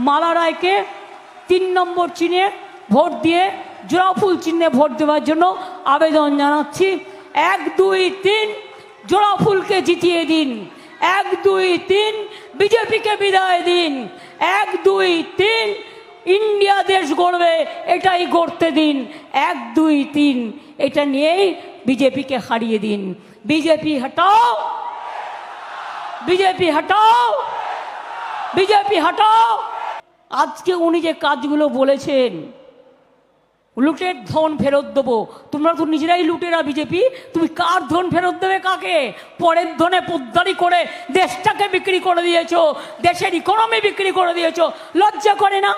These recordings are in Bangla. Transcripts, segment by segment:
মালা রায়কে তিন নম্বর চিহ্নে ভোট দিয়ে জোড়াফুল চিহ্নে ভোট দেওয়ার জন্য আবেদন জানাচ্ছি। এক, দুই, তিন জোড়াফুলকে জিতিয়ে দিন। এক, দুই, তিন, বিজেপিকে বিদায় দিন। এক, দুই, তিন, ইন্ডিয়া দেশ গড়বে, এটাই গড়তে দিন। এক, দুই, তিন, এটা নিয়েই বিজেপিকে হারিয়ে দিন। বিজেপি হটাও! বিজেপি হটাও! বিজেপি হটাও! আজকে উনি যে কাজগুলো বলেছেন, লুটের ধন ফেরত দেবো। তোমরা তো নিজেরাই লুটেরা বিজেপি, তুমি কার ধন ফেরত দেবে কাকে? পরের ধনে পোদ্দারি করে দেশটাকে বিক্রি করে দিয়েছ, দেশের ইকোনমি বিক্রি করে দিয়েছ, লজ্জা করে না?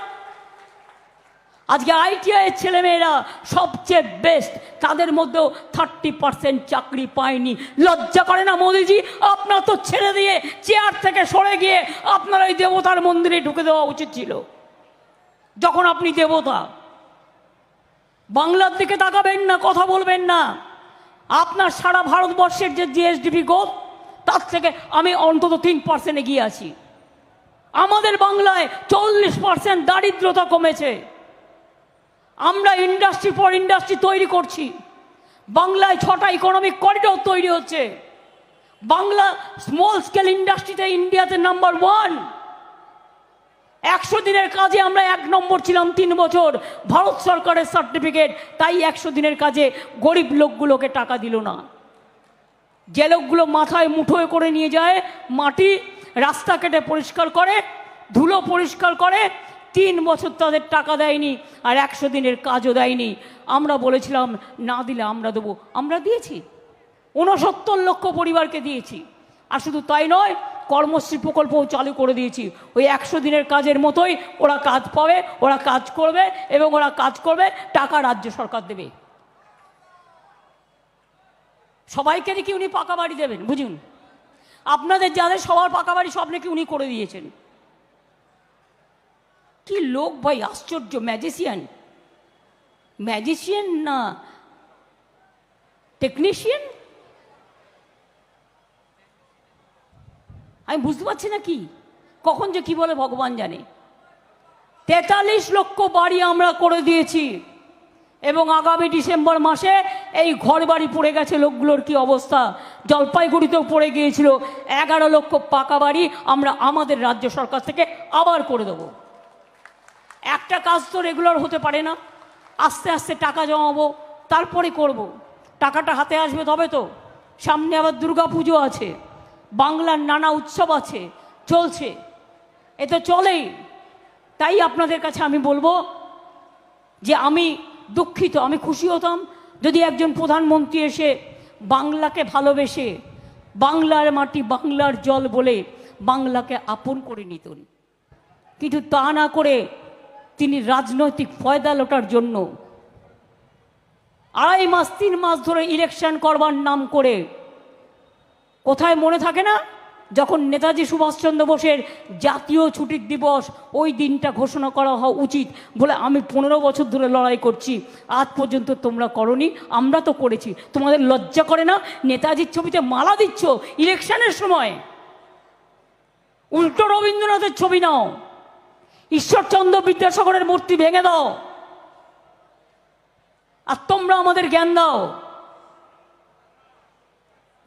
আজকে আইটিআই এর ছেলেমেয়েরা সবচেয়ে বেস্ট তাদের মধ্যেও থার্টি পার্সেন্ট চাকরি পায়নি। লজ্জা করে না মোদিজি? আপনার তো ছেড়ে দিয়ে চেয়ার থেকে সরে গিয়ে আপনার ওই দেবতার মন্দিরে ঢুকে দেওয়া উচিত ছিল। যখন আপনি দেবতা, বাংলার দিকে তাকাবেন না, কথা বলবেন না। আপনার সারা ভারতবর্ষের যে জিএসডিপি গোপ তার থেকে আমি অন্তত তিন পার্সেন্ট এগিয়ে আছি। আমাদের বাংলায় চল্লিশ পার্সেন্ট দারিদ্রতা কমেছে। আমরা ইন্ডাস্ট্রি ফর ইন্ডাস্ট্রি তৈরি করছি। বাংলায় ছটা ইকোনমিক করিডোর তৈরি হচ্ছে। বাংলা স্মল স্কেল ইন্ডাস্ট্রিতে ইন্ডিয়াতে নাম্বার ওয়ান একশো দিনের কাজে আমরা এক নম্বর ছিলাম তিন বছর। ভারত সরকারের সার্টিফিকেট তাই একশো দিনের কাজে গরিব লোকগুলোকে টাকা দিল না। যে লোকগুলো মাথায় মুঠোয় করে নিয়ে যায়, মাটি রাস্তা কেটে পরিষ্কার করে, ধুলো পরিষ্কার করে তিন বছর তাদের টাকা দেয়নি আর একশো দিনের কাজও দেয়নি। আমরা বলেছিলাম, না দিলে আমরা দেবো। আমরা দিয়েছি। ঊনসত্তর লক্ষ পরিবারকে দিয়েছি। আর শুধু তাই নয়, কর্মশ্রী প্রকল্পও চালু করে দিয়েছি। ওই একশো দিনের কাজের মতোই ওরা কাজ পাবে, ওরা কাজ করবে এবং ওরা কাজ করবে, টাকা রাজ্য সরকার দেবে। সবাইকে নাকি উনি পাকা বাড়ি দেবেন, বুঝুন? আপনাদের যাদের সবার পাকা বাড়ি সব নাকি উনি করে দিয়েছেন। কি লোক ভাই, আশ্চর্য ম্যাজিশিয়ান ম্যাজিশিয়ান না টেকনিশিয়ান আমি বুঝতে পারছি না কি? কখন যে কি বলে ভগবান জানে। তেতাল্লিশ লক্ষ বাড়ি আমরা করে দিয়েছি। এবং আগামী ডিসেম্বর মাসে এই ঘর বাড়ি পড়ে গেছে, লোকগুলোর কি অবস্থা? জলপাইগুড়িতেও পড়ে গিয়েছিল। এগারো লক্ষ পাকা বাড়ি আমরা আমাদের রাজ্য সরকার থেকে আবার করে দেবো। একটা কাজ তো রেগুলার হতে পারে না। আস্তে আস্তে টাকা জমাবো, তারপরে করব। টাকাটা হাতে আসবে তবে তো। সামনে আবার দুর্গা পুজো আছে, বাংলার নানা উৎসব আছে, চলছে। এ তো চলেই। তাই আপনাদের কাছে আমি বলব যে আমি দুঃখিত, আমি খুশি হতাম যদি একজন প্রধানমন্ত্রী এসে বাংলাকে ভালোবেসে বাংলার মাটি, বাংলার জল বলে বাংলাকে আপন করে নিতেন। কিন্তু তা না করে তিনি রাজনৈতিক ফয়দা লোটার জন্য আড়াই মাস, তিন মাস ধরে ইলেকশন করবার নাম করে কোথায় মনে থাকে না? যখন নেতাজি সুভাষচন্দ্র বোসের জাতীয় ছুটির দিবস, ওই দিনটা ঘোষণা করা হওয়া উচিত বলে আমি পনেরো বছর ধরে লড়াই করছি। আজ পর্যন্ত তোমরা করনি, আমরা তো করেছি। তোমাদের লজ্জা করে না? নেতাজির ছবিতে মালা দিচ্ছ ইলেকশনের সময়। উল্টো রবীন্দ্রনাথের ছবি নাও। ঈশ্বরচন্দ্র বিদ্যাসাগরের মূর্তি ভেঙে দাও। আর তোমরা আমাদের জ্ঞান দাও।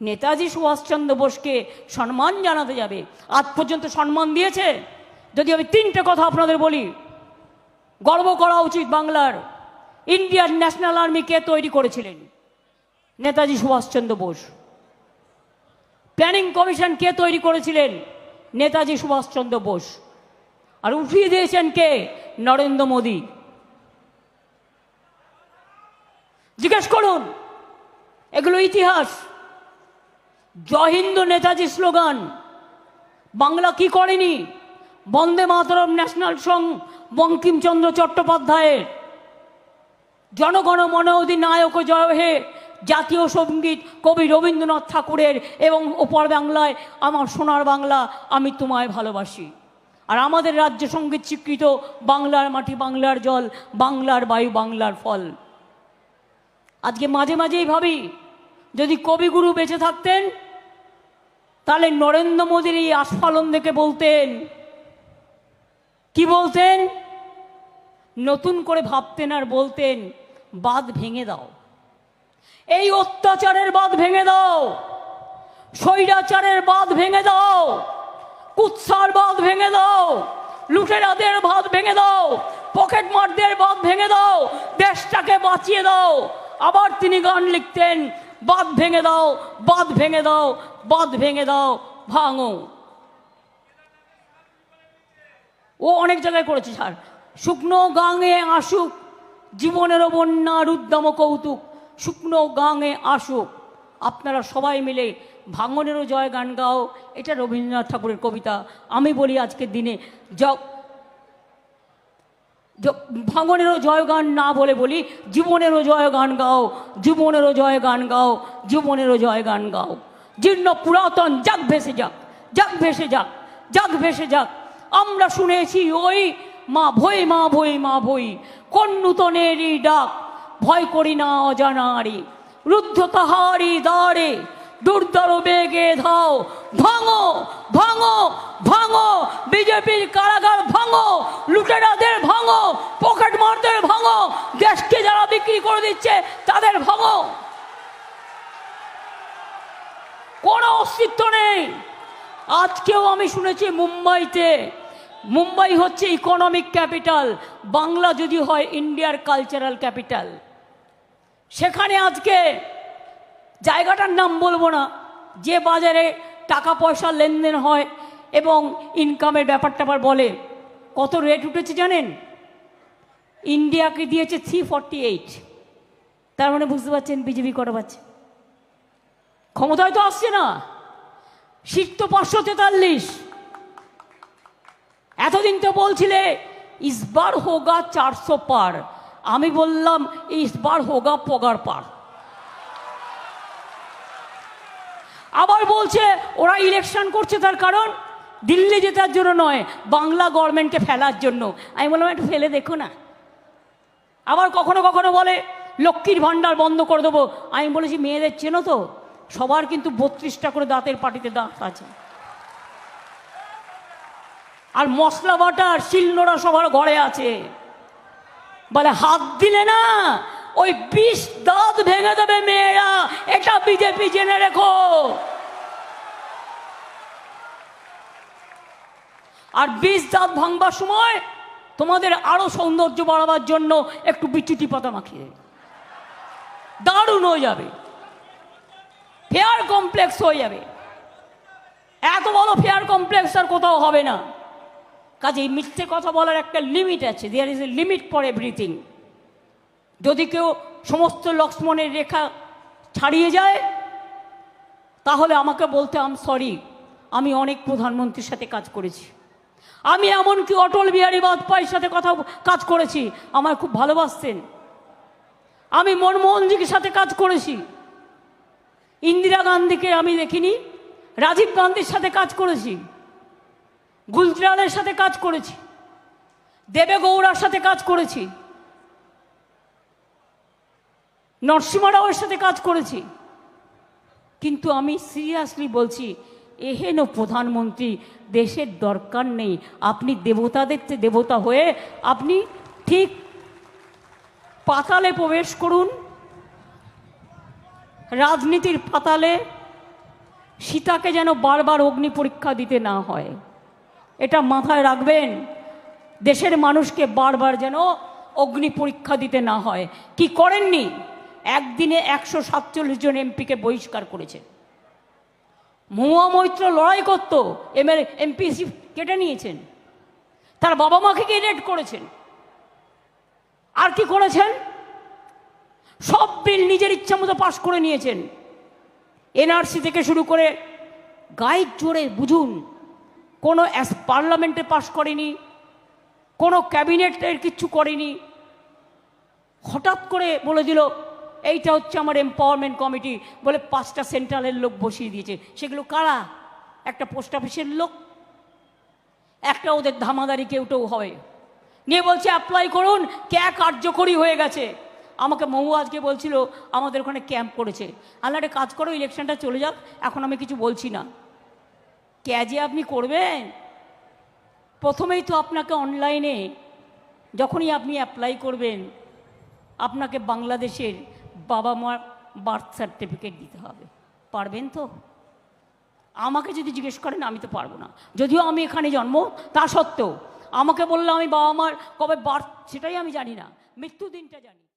নেতাজি সুভাষচন্দ্র বোসকে সম্মান জানাতে যাবে। আজ পর্যন্ত সম্মান দিয়েছে। যদি আমি তিনটে কথা আপনাদের বলি, গর্ব করা উচিত বাংলার। ইন্ডিয়ান ন্যাশনাল আর্মি কে তৈরি করেছিলেন? নেতাজি সুভাষচন্দ্র বোস। প্ল্যানিং কমিশন কে তৈরি করেছিলেন? নেতাজি সুভাষচন্দ্র বোস। আর উঠিয়ে দিয়েছেন কে? নরেন্দ্র মোদী। জিজ্ঞেস করুন, এগুলো ইতিহাস। জয় হিন্দ নেতাজি স্লোগান, বাংলা কি করেনি? বন্দে মাতরম ন্যাশনাল সং, বঙ্কিমচন্দ্র চট্টোপাধ্যায়ের। জনগণ মন অধিনায়ক জয় হে, জাতীয় সংগীত কবি রবীন্দ্রনাথ ঠাকুরের এবং ওপর বাংলায় আমার সোনার বাংলা আমি তোমায় ভালোবাসি। আর আমাদের রাজ্য সংগীত স্বীকৃত বাংলার মাটি, বাংলার জল, বাংলার বায়ু, বাংলার ফল। আজকে মাঝে মাঝেই ভাবি, যদি কবিগুরু বেঁচে থাকতেন, তাহলে নরেন্দ্র মোদীর এই আস্ফালন দেখে বলতেন, কি বলতেন? নতুন করে ভাবতেন আর বলতেন, বাঁধ ভেঙে দাও। এই অত্যাচারের বাঁধ ভেঙে দাও। স্বৈরাচারের বাঁধ ভেঙে দাও। কুৎসার বাঁধ ভেঙে দাও। লুটেরাদের বাঁধ ভেঙে দাও। পকেট মারদের বাঁধ ভেঙে দাও। দেশটাকে বাঁচিয়ে দাও। আবার তিনি গান লিখতেন, বাঁধ ভেঙে দাও, বাঁধ ভেঙে দাও, বাঁধ ভেঙে দাও, ভাঙো। ও অনেক জায়গায় করেছে স্যার। শুকনো গাঙে আসুক জীবনেরও বন্যার উদ্যম কৌতুক। শুকনো গাঙে আসুক। আপনারা সবাই মিলে ভাঙনেরও জয় গান গাও, এটা রবীন্দ্রনাথ ঠাকুরের কবিতা। আমি বলি আজকের দিনে য- ভাঙনেরও জয় গান না বলে বলি, জীবনেরও জয় গান গাও, জীবনেরও জয় গান গাও, জীবনেরও জয় গান গাও। জীর্ণ পুরাতন, যাক ভেসে যাক যাক ভেসে যাক যাক ভেসে যাক। আমরা শুনেছি ওই মা ভই মা ভই মা ভই কোন নূতনেরই ডাক, ভয় করি না অজানারি, রুদ্ধ তাহারি দ্বারে দুর্দর বেগে ধাও। ভাঙো ভাঙো ভাঙো। বিজেপির কারাগার ভাঙো। লুটেরাদের ভাঙো। পকেট মারদের ভাঙো। দেশকে যারা বিক্রি করে দিচ্ছে, তাদের ভাঙো। কোনো অস্তিত্ব নেই। আজকেও আমি শুনেছি মুম্বাইতে। মুম্বাই হচ্ছে ইকোনমিক ক্যাপিটাল বাংলা যদি হয় ইন্ডিয়ার কালচারাল ক্যাপিটাল সেখানে আজকে জায়গাটার নাম বলব না। যে বাজারে টাকা পয়সা লেনদেন হয় এবং ইনকামের ব্যাপারটা আবার বলে। কত রেট উঠেছে জানেন? ইন্ডিয়াকে দিয়েছে থ্রি ফর্টি এইট তার মানে বুঝতে পারছেন, বিজেপি করা পাচ্ছে? ক্ষমতায় তো আসছে না। সিট তো পাঁচশো তেতাল্লিশ। এতদিন তো বলছিলে ইসবার হোগা চারশো পার। আমি বললাম ইসবার হোগা পগার পার। আবার বলছে, ওরা ইলেকশন করছে তার কারণ দিল্লি জেতার জন্য নয়, বাংলা গভর্নমেন্টকে ফেলার জন্য। আমি বললাম, একটু ফেলে দেখো না। আবার কখনো কখনো বলে, লক্ষ্মীর ভাণ্ডার বন্ধ করে দেবো। আমি বলেছি, মেয়েদের চেনো তো? সবার কিন্তু বত্রিশটা করে দাঁতের পাটিতে দাঁত আছে। আর মশলা বাটার শিলনোড়া সবার ঘরে আছে। বলে, হাত দিলে না ওই বিষ দাঁত ভেঙে দেবে মেয়েরা। এটা বিজেপি জেনে রেখো। আর বিষ দাঁত ভাঙবার সময় তোমাদের আরও সৌন্দর্য বাড়াবার জন্য একটু বিচুটি পাতা মাখিয়ে। দারুণ হয়ে যাবে। ফেয়ার কমপ্লেক্স হয়ে যাবে। এত বড় ফেয়ার কমপ্লেক্স আর কোথাও হবে না। কাজেই মিথ্যে কথা বলার একটা লিমিট আছে। There is a limit for everything যদি কেউ সমস্ত লক্ষ্মণের রেখা ছাড়িয়ে যায়, তাহলে আমাকে বলতে আম সরি আমি অনেক প্রধানমন্ত্রীর সাথে কাজ করেছি। আমি এমনকি অটল বিহারী বাজপেয়ীর সাথে কথা কাজ করেছি। আমার খুব ভালোবাসতেন। আমি মনমোহনজির সাথে কাজ করেছি। ইন্দিরা গান্ধীকে আমি দেখিনি। রাজীব গান্ধীর সাথে কাজ করেছি। গুলজারের সাথে কাজ করেছি। দেবে গৌড়ার সাথে কাজ করেছি। নরসিমা রাওয়ের সাথে কাজ করেছি। কিন্তু আমি সিরিয়াসলি বলছি, এহেন প্রধানমন্ত্রী দেশের দরকার নেই। আপনি দেবতাদের দেবতা হয়ে আপনি ঠিক পাতালে প্রবেশ করুন। রাজনীতির পাতালে সীতাকে যেন বারবার অগ্নি পরীক্ষা দিতে না হয়। এটা মাথায় রাখবেন, দেশের মানুষকে বারবার যেন অগ্নি পরীক্ষা দিতে না হয়। কি করেননি? একদিনে একশো সাতচল্লিশ জন এমপিকে বহিষ্কার করেছে। মহুয়া মৈত্র লড়াই করত এমএল এমপি কেটে নিয়েছেন। তার বাবা মাকে রেড করেছেন? আর কি করেছেন? সব বিল নিজের ইচ্ছা মতো পাশ করে নিয়েছেন। এনআরসি থেকে শুরু করে গাইড জোরে বুঝুন, কোনো পার্লামেন্টে পাশ করেনি, কোনো ক্যাবিনেটের কিচ্ছু করেনি। হঠাৎ করে বলে দিল এইটা হচ্ছে আমার এম্পাওয়ারমেন্ট কমিটি বলে পাঁচটা সেন্ট্রালের লোক বসিয়ে দিয়েছে। সেগুলো কারা? একটা পোস্ট অফিসের লোক। একটা ওদের ধামাদারি কেউটেও হবে। নিয়ে বলছে অ্যাপ্লাই করুন ক্যা কার্যকরী হয়ে গেছে। আমাকে মহু আজকে বলছিল, আমাদের ওখানে ক্যাম্প করেছে। আল্লাহ একটা কাজ করো ইলেকশনটা চলে যাক, এখন আমি কিছু বলছি না। ক্যা যে আপনি করবেন? প্রথমেই তো আপনাকে অনলাইনে যখনই আপনি অ্যাপ্লাই করবেন, আপনাকে বাংলাদেশের বাবা মার বার্থ সার্টিফিকেট দিতে হবে। পারবেন তো? আমাকে যদি জিজ্ঞেস করেন, আমি তো পারব না। যদিও আমি এখানে জন্ম, তা সত্ত্বেও আমাকে বললে আমি বাবা মার কবে বার্থ সেটাই আমি জানি না। মৃত্যু দিনটা জানি।